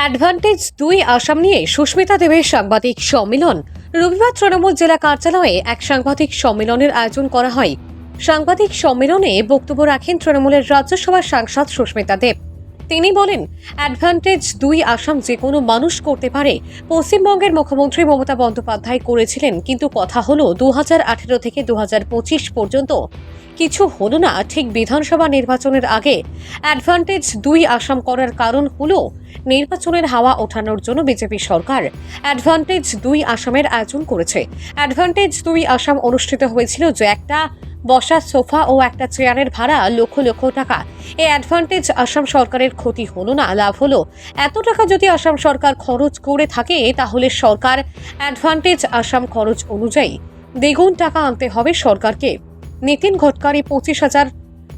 Advantage দুই আসাম নিয়ে সুস্মিতা দেবের সাংবাদিক সম্মেলন। রবিবার তৃণমূল জেলা কার্যালয়ে এক সাংবাদিক সম্মেলনের আয়োজন করা হয়। সাংবাদিক সম্মেলনে বক্তব্য রাখেন তৃণমূলের রাজ্যসভার সাংসদ সুস্মিতা দেব। তিনি বলেন অ্যাডভান্টেজ দুই আসাম যে কোনো মানুষ করতে পারে। পশ্চিমবঙ্গের মুখ্যমন্ত্রী মমতা বন্দ্যোপাধ্যায় করেছিলেন, কিন্তু কথা হলো দু হাজার আঠেরো থেকে দু হাজার পঁচিশ পর্যন্ত। কিছু হলো না, ঠিক বিধানসভা নির্বাচনের আগে। অ্যাডভান্টেজ দুই আসাম করার কারণ হলো নির্বাচনের হাওয়া ওঠানোর জন্য বিজেপি সরকার। অ্যাডভান্টেজ দুই আসামের আয়োজন করেছে। অ্যাডভান্টেজ দুই আসাম অনুষ্ঠিত হয়েছিল যে একটা বসার সোফা ও একটা চেয়ারের ভাড়া লক্ষ লক্ষ টাকা। এ অ্যাডভান্টেজ আসাম সরকারের ক্ষতি হলো না, লাভ হলো। এত টাকা যদি আসাম সরকার খরচ করে থাকে, তাহলে সরকার অ্যাডভান্টেজ আসাম খরচ অনুযায়ী দ্বিগুণ টাকা আনতে হবে সরকারকে। নীতিন গডকারি পঁচিশ হাজার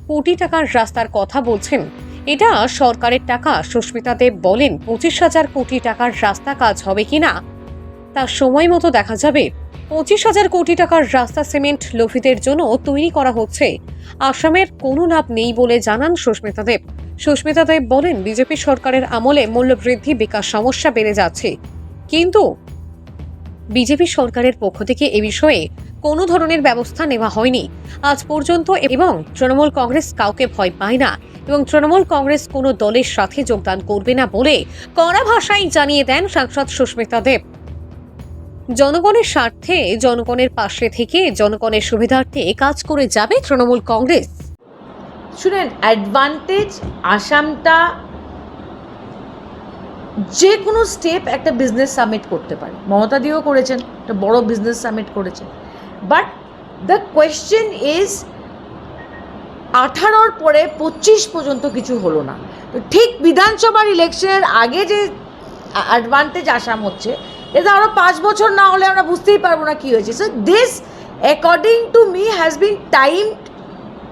কোটি টাকার রাস্তার কথা বলছেন। এটা সরকারের টাকা। সুস্মিতা দেব বলেন, পঁচিশ হাজার কোটি টাকার রাস্তা কাজ হবে কিনা? তা সময় মতো দেখা যাবে। পঁচিশ হাজার কোটি টাকার রাস্তা সিমেন্ট লোভিদের জন্য তৈরি করা হচ্ছে। আসামের কোনো লাভ নেই বলে জানান সুস্মিতা দেব। সুস্মিতা দেব বলেন, বিজেপি সরকারের আমলে মূল্যবৃদ্ধি বিকাশ সমস্যা বেড়ে যাচ্ছে। কিন্তু বিজেপি সরকারের পক্ষ থেকে এ বিষয়ে কোনো ধরনের ব্যবস্থা নেওয়া হয়নি। আজ পর্যন্ত এবং তৃণমূল কংগ্রেস কাউকে ভয় পায় না এবং তৃণমূল কংগ্রেস কোনো দলের সাথে যোগদান করবে না বলে কড়া ভাষায় জানিয়ে দেন সাংসদ সুস্মিতা দেব। জনগণের স্বার্থে, জনগণের পাশে থেকে জনগণের সুবিধার্থে কাজ করে যাবে তৃণমূল কংগ্রেস। শুনেন অ্যাডভান্টেজ আসামটা যে কোনো স্টেপ একটা বিজনেস সামিট করতে পারে। মমতা দিও করেছেন, একটা বড় বিজনেস সামিট করেছেন। বাট দ্য কোয়েশ্চেন ইজ আঠারোর পরে পঁচিশ পর্যন্ত কিছু হলো না। ঠিক বিধানসভার ইলেকশনের আগে যে অ্যাডভান্টেজ আসাম হচ্ছে এটা আরও পাঁচ বছর না হলে আমরা বুঝতেই পারব না কী হয়েছে। So this according to me has been timed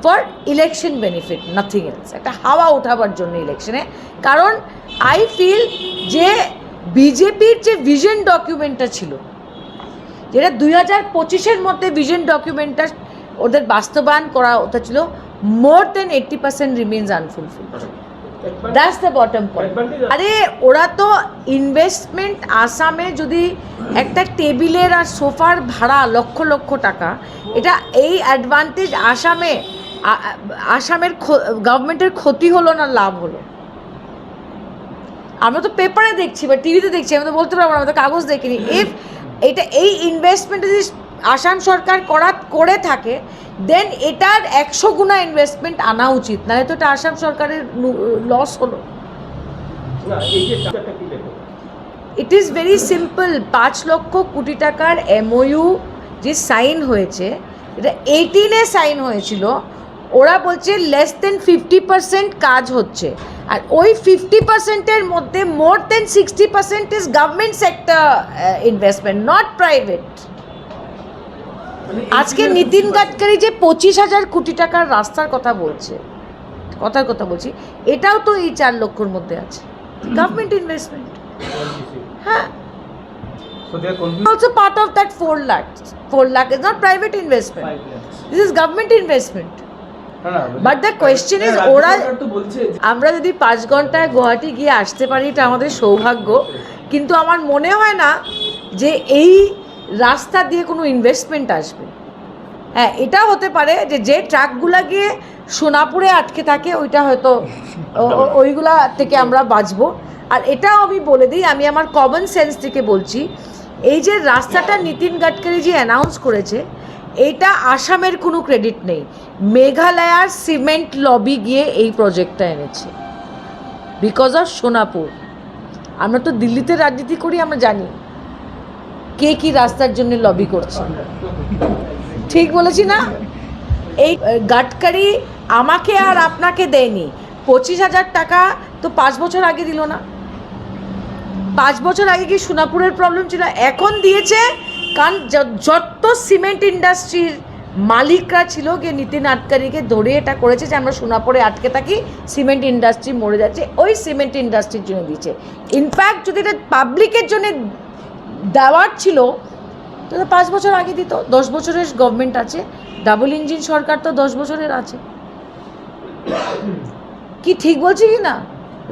for election benefit nothing else একটা হাওয়া ওঠাবার জন্য ইলেকশনে কারণ আই ফিল যে বিজেপির যে ভিশন ডকুমেন্টটা ছিল, যেটা দুই হাজার পঁচিশের মধ্যে ভিশন ডকুমেন্টটা ওদের বাস্তবায়ন করা ওটা ছিল more than eighty percent remains unfulfil that's the bottom point আরে ওরা তো ইনভেস্টমেন্ট আসামে যদি একটা টেবিলের আর সোফার ভাড়া লক্ষ লক্ষ টাকা এটা এই অ্যাডভান্টেজ আসামে আসামের গভর্নমেন্টের ক্ষতি হলো না লাভ হলো? আমরা তো পেপারে দেখছি বা টিভিতে দেখছি আমি তো বলতে পারব না আমরা তো কাগজ দেখিনি। ইফ এটা এই ইনভেস্টমেন্ট যদি আসাম সরকার করা করে থাকে দেন এটার একশো গুণা ইনভেস্টমেন্ট আনা উচিত নাহলে তো এটা আসাম সরকারের লস হলো। ইট ইজ ভেরি সিম্পল পাঁচ লক্ষ কোটি টাকার এমওইউ যে সাইন হয়েছে এটা এইটিনে সাইন হয়েছিল ওরা বলছে লেস দেন ফিফটি পার্সেন্ট কাজ হচ্ছে। আর ওই ফিফটি পার্সেন্টের মধ্যে more than sixty percent is government sector investment not private আজকে নীতিন গাডকারি যে পঁচিশ হাজার কোটি টাকার রাস্তার কথা বলছে কথার কথা বলছি এটাও তো এই চার লক্ষর মধ্যে আছে। গভর্নমেন্ট ইনভেস্টমেন্ট হ্যাঁ। Also part of that 4 lakhs 4 lakh is not private investment. Five lakhs. this is government investment. না, না, But the question is, রাজ্য ওরা- আমরা যদি পাঁচ ঘন্টায় গুয়াহাটি গিয়ে আসতে পারি এটা আমাদের সৌভাগ্য। কিন্তু আমার মনে হয় না যে এই রাস্তা দিয়ে কোনো ইনভেস্টমেন্ট আসবে। হ্যাঁ এটা হতে পারে যে যে ট্রাকগুলা গিয়ে সোনাপুরে আটকে থাকে, ওইটা হয়তো ওইগুলা থেকে আমরা বাঁচবো। আর এটাও আমি বলে দিই, আমি আমার কমন সেন্স থেকে বলছি, এই যে রাস্তাটা নীতিন গাডকারি যে অ্যানাউন্স করেছে, এটা আসামের কোনো ক্রেডিট নেই। মেঘালয়ার সিমেন্ট লবি গিয়ে এই প্রজেক্টটা এনেছে। Because of Sonapur. আমরা তো দিল্লিতে রাজনীতি করি, আমরা জানি। কে কি রাস্তার জন্য লবি করছে? ঠিক বলেছি না? এই গাটকারি আমাকে আর আপনাকে দেয়নি। পঁচিশ হাজার টাকা তো পাঁচ বছর আগে দিল না। পাঁচ বছর আগে কি সোনাপুরের প্রবলেম ছিল? এখন দিয়েছে, কারণ যত সিমেন্ট ইন্ডাস্ট্রির মালিকরা ছিল গিয়ে নীতিন আটকারিকে ধরে এটা করেছে যে আমরা সোনাপুরে আটকে থাকি সিমেন্ট ইন্ডাস্ট্রি মরে যাচ্ছে, ওই সিমেন্ট ইন্ডাস্ট্রির জন্য দিয়েছে। ইনফ্যাক্ট যদি এটা পাবলিকের জন্য দেওয়ার ছিল, তো পাঁচ বছর আগে দিত, দশ বছরের গভর্নমেন্ট আছে ডাবল ইঞ্জিন সরকার তো দশ বছরের আছে। কি ঠিক বলছি কি না?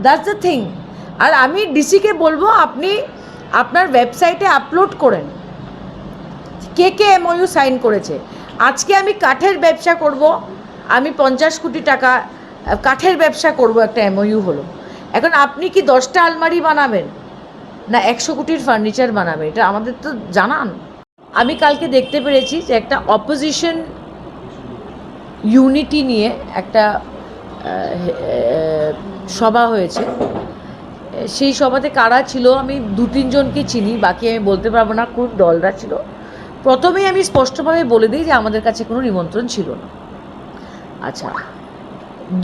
দ্যাটস দ্য থিং আর আমি ডিসিকে বলব, আপনি আপনার ওয়েবসাইটে আপলোড করেন। কে কে এমওইউ সাইন করেছে? আজকে আমি কাঠের ব্যবসা করব, আমি পঞ্চাশ কোটি টাকা কাঠের ব্যবসা করব একটা এমওইউ হলো। এখন আপনি কি দশটা আলমারি বানাবেন? না, একশো কোটির ফার্নিচার বানাবে, এটা আমাদের তো জানান। আমি কালকে দেখতে পেরেছি যে একটা অপোজিশন ইউনিটি নিয়ে একটা সভা হয়েছে। সেই সভাতে কারা ছিল আমি দু তিনজনকে চিনি, বাকি আমি বলতে পারব না কোন দলরা ছিল। প্রথমেই আমি স্পষ্টভাবে বলে দিই যে আমাদের কাছে কোনো নিমন্ত্রণ ছিল না। আচ্ছা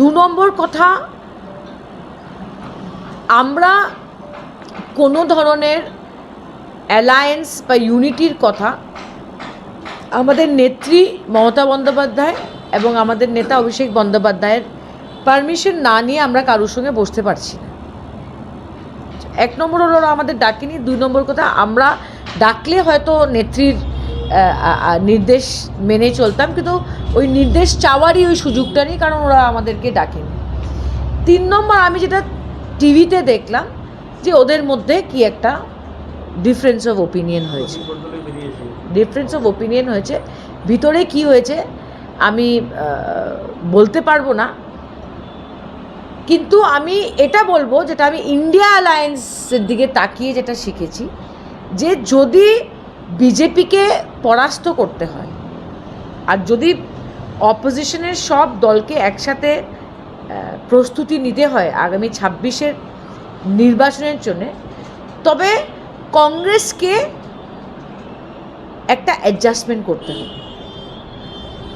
দু নম্বর কথা, আমরা কোনো ধরনের অ্যালায়েন্স বা ইউনিটির কথা আমাদের নেত্রী মমতা বন্দ্যোপাধ্যায় এবং আমাদের নেতা অভিষেক বন্দ্যোপাধ্যায়ের পারমিশন না নিয়ে আমরা কারোর সঙ্গে বসতে পারছি না। এক নম্বর হলো আমাদের ডাকেনি, দুই নম্বর কথা আমরা ডাকলে হয়তো নেত্রীর নির্দেশ মেনে চলতাম কিন্তু ওই নির্দেশ চাওয়ারই ওই সুযোগটা নেই কারণ ওরা আমাদেরকে ডাকেনি। তিন নম্বর আমি যেটা টিভিতে দেখলাম যে ওদের মধ্যে কি একটা ডিফারেন্স অফ ওপিনিয়ন হয়েছে। ডিফারেন্স অফ ওপিনিয়ন হয়েছে। ভিতরে কি হয়েছে, আমি বলতে পারব না। কিন্তু আমি এটা বলব, যেটা আমি ইন্ডিয়া অ্যালায়েন্সের দিকে তাকিয়ে যেটা শিখেছি, যে যদি বিজেপিকে পরাস্ত করতে হয়, আর যদি অপোজিশনের সব দলকে একসাথে প্রস্তুতি নিতে হয়, আগামী ছাব্বিশের নির্বাচনের জন্যে। তবে কংগ্রেসকে একটা অ্যাডজাস্টমেন্ট করতে হবে।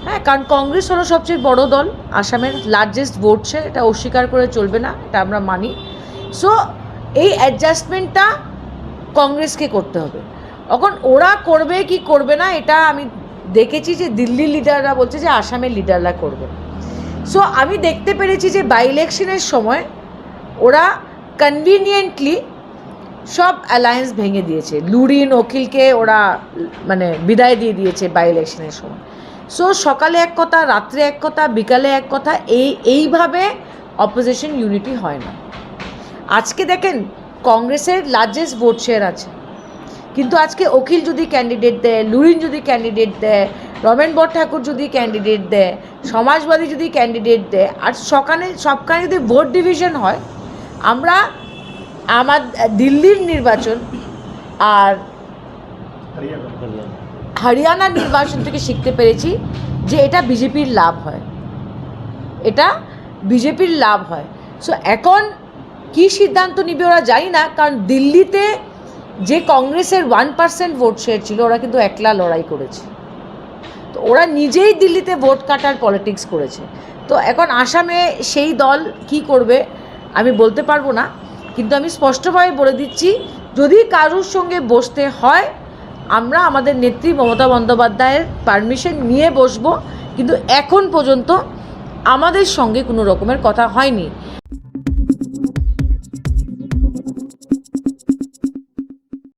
হ্যাঁ কারণ কংগ্রেস হলো সবচেয়ে বড় দল। আসামের লার্জেস্ট ভোট শেয়ার এটা অস্বীকার করে চলবে না, এটা আমরা মানি। সো এই অ্যাডজাস্টমেন্টটা কংগ্রেসকে করতে হবে। এখন ওরা করবে কি করবে না, এটা আমি দেখেছি যে দিল্লির লিডাররা বলছে যে আসামের লিডাররা করবে। সো আমি দেখতে পেরেছি যে বাই ইলেকশনের সময় ওরা কনভিনিয়েন্টলি সব অ্যালায়েন্স ভেঙে দিয়েছে। লুরিন, অখিলকে ওরা মানে বিদায় দিয়ে দিয়েছে বাই ইলেকশনের সময়। সো সকালে এক কথা, রাত্রে এক কথা, বিকালে এক কথা, এই, এইভাবে অপোজিশন ইউনিটি হয় না। আজকে দেখেন, কংগ্রেসের লার্জেস্ট ভোট শেয়ার আছে। কিন্তু আজকে অখিল যদি ক্যান্ডিডেট দেয়, লুরিন যদি ক্যান্ডিডেট দেয়, রমেন বর ঠাকুর যদি ক্যান্ডিডেট দেয়, সমাজবাদী যদি ক্যান্ডিডেট দেয়, আর সকালে, সবখানে যদি ভোট ডিভিশন হয় আমরা আমার, দিল্লির নির্বাচন আর হরিয়ানার নির্বাচন থেকে শিখতে পেরেছি যে এটা বিজেপির লাভ হয়। এটা বিজেপির লাভ হয়। সো এখন কি সিদ্ধান্ত নিবে ওরা জানি না, কারণ দিল্লিতে যে কংগ্রেসের ওয়ান পার্সেন্ট ভোট শেয়ার ছিল, ওরা কিন্তু একলা লড়াই করেছে। তো ওরা নিজেই দিল্লিতে ভোট কাটার পলিটিক্স করেছে। তো এখন আসামে সেই দল কি করবে আমি বলতে পারব না, কিন্তু আমি স্পষ্টভাবে বলে দিচ্ছি, যদি কারুর সঙ্গে বসতে হয়, আমরা আমাদের নেত্রী মমতা বন্দ্যোপাধ্যায়ের পারমিশন নিয়ে বসবো, কিন্তু এখন পর্যন্ত আমাদের সঙ্গে কোনো রকমের কথা হয়নি।